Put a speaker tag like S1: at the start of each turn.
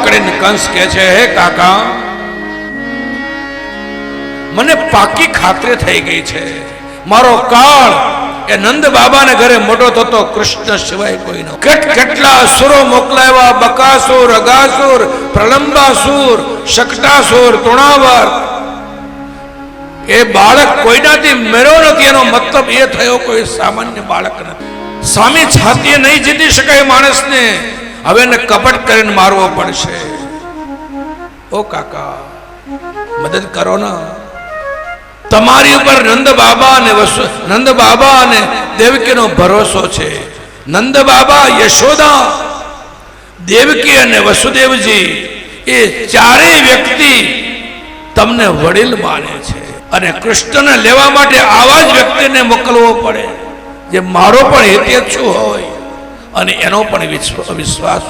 S1: પકડીને કંસ કે છે, હે કાકા, મને પાકી ખાતરી થઈ ગઈ છે. મારો કાળ એ નંદ બાબાને ઘરે મોટો થતો કૃષ્ણ સિવાય કોઈ નો કેટ કેટલા અસુરો મોકલાવ્યા, બકાસુર, અગાસુર, પ્રલંબાસુર, શકટાસુર, તૃણાવર. એ બાળક કોઈનાથી મેળ્યો નથી, એનો મતલબ એ થયો કોઈ સામાન્ય બાળક નથી. સામે છાતીએ નહીં જીતી શકાય માણસને. હવે એને કપટ કરીને મારવો પડશે. ઓ કાકા, મદદ કરો ને. તમારી ઉપર નંદ બાબા અને નંદ બાબા અને દેવકીનો ભરોસો છે. નંદ બાબા, યશોદા, દેવકી અને વસુદેવજી, એ ચારેય વ્યક્તિ તમને વડીલ માને છે. અને કૃષ્ણને લેવા માટે આવા જ વ્યક્તિને મોકલવો પડે. જે મારો પણ હિતેચ્છુ હોય? અને એનો પણ વિશ્વ- વિશ્વાસ